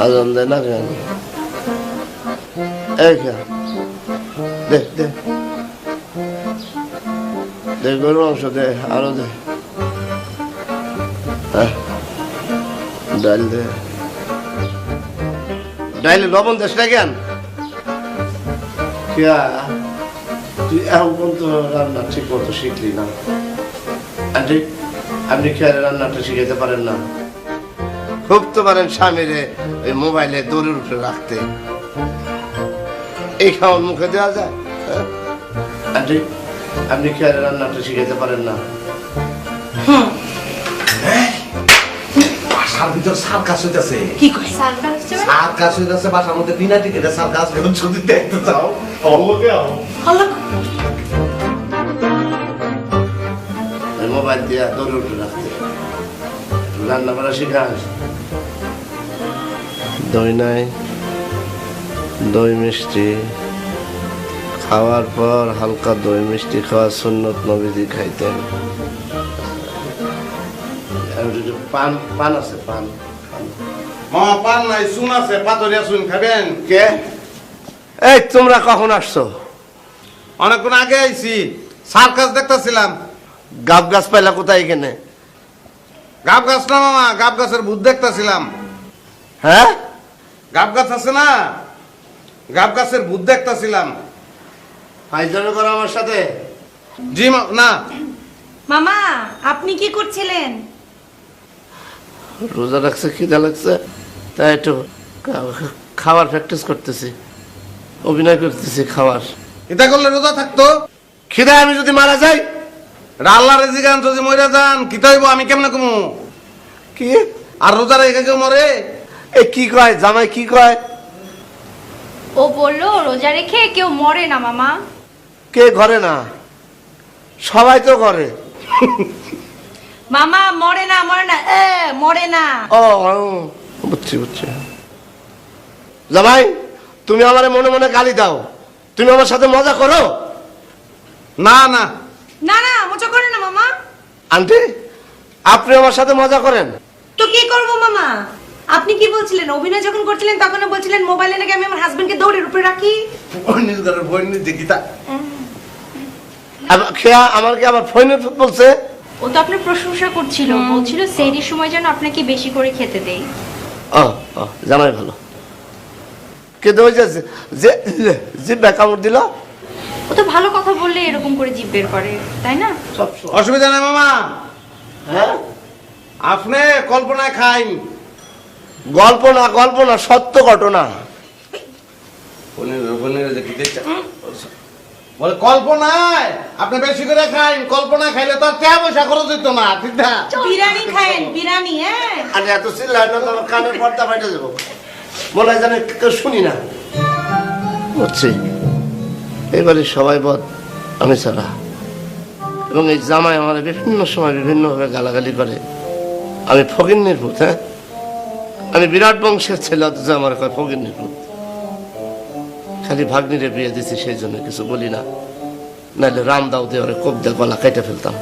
আজান দেয় না কেন এই খেয়া দে দে দে গরু মাংস দে আরও দে ডাল দে ডাইলে লবণ দেশ না কেন তুই এখন পর্যন্ত রান্না ঠিক মতো শিখলি না আন্টি আপনি খেয়ালে রান্নাটা শিখাইতে পারেন না খুব তো পারেন স্বামীরে ওই মোবাইলে দৌড়ের উপরে রাখতে। এই খাওয়ার মুখে দেওয়া যায়? হ্যাঁ? আন্টি আপনি খেয়ালে রান্নাটা শিখাইতে পারেন না? বাসার ভিতর সার্কাস হইতাছে। কি কয়? সার্কাস হচ্ছে মানে? হইতাছে বাসার মধ্যে বিনা টিকিটে সার্কাস এখন যদি দেখতে চাও অবকে হল্লা মোবাইল দিয়ে দৌড়ে উঠে রাখতে। রান্না করা শিখাস দই নাই দই মিষ্টি। খাওয়ার পর হালকা দই মিষ্টি খাওয়া সুন্নত নবীজি খাইতেন পান পান আছে পান। পান। মামা পান নাই শুন আছে পাতরিয়া শুন খাবেন? কে? এই তোমরা কখন আসছো? অনেকক্ষণ আগে আইছি সার্কাস দেখতেছিলাম। গাব গাছ পাইলা কোথায় এখানে? গাব গাছ না মামা গাব গাছের ভূত দেখতেছিলাম। হ্যাঁ? গাব গাছ আছে না? গাব গাছের ভূত দেখতেছিলাম। ফাইজলামি করো আমার সাথে। জি না। মামা আপনি কি করছিলেন? রোজা রাখছে খিদা লাগছে তাই একটু খা- খাবার প্র্যাকটিস করতেছি। অভিনয় করতেছি খাবার। এটা করলে রোজা থাকতো? খিদায় আমি যদি মারা যাই আল্লাহ রেজি গান যদি মরে যান কি তৈব? আমি কেমনে কমু? কি? আর রোজা রেখে কেউ মরে? এ কি কয়? জামাই কি কয়? ও বলল রোজা রেখে কেউ মরে না মামা। কে ঘরে না? সবাই তো করে মামা মরে না মরে না এ মরে না। ও ও, বুঝছি বুঝছি। জামাই তুমি আমার মনে মনে গালি দাও। তুমি আমার সাথে মজা করো? না না। না না মজা করে না মামা। আন্টি আপনি আমার সাথে মজা করেন। তো কি করব মামা? আপনি কি বলছিলেন? অভিনয় যখন করছিলেন তখন বলছিলেন মোবাইলে নাকি আমি আমার হাজবেন্ডকে দৌড়ের উপরে রাখি? দেখি তা আবার খেয়া আমাকে আবার ফোনে বলছে? ও তো আপনার প্রশংসা করছিল বলছিল সেরির সময় যেন আপনাকে বেশি করে খেতে দেই। ও জামাই ভালো। কিন্তু ওই যে যে যে কামড় দিল ও তো ভালো কথা বললে এরকম করে জিভ বের করে তাই না? সব অসুবিধা নাই মামা। হ্যাঁ? আপনি কল্পনায় খাইন। গল্প না গল্প না সত্য ঘটনা। বলে কল্পনায় আপনি বেশি করে খাইন কল্পনায় খাইলে তো পয়সা খরচ হইতো না ঠিক না বিরিয়ানি খায়েন বিরিয়ানি হ্যাঁ। আর এত চিল্লায় না তোমার কানের পর্দা ফাইটে যাব। হয় জানে কেউ শুনি না। বুঝছি এবারে সবাই পথ আমি ছাড়া। এবং এই জামাই আমার বিভিন্ন সময় বিভিন্নভাবে গালাগালি করে। আমি ফকির নির্ভূত হ্যাঁ? আমি বিরাট বংশের ছেলে, অথচ আমার কয় ফকির নির্ভূত খালি ভাগ্নিরে বিয়ে দিছি, সেই জন্য কিছু বলি না। নাহলে রাম দাও দিয়ে ওরে কোপ গলা কেটে ফেলতাম।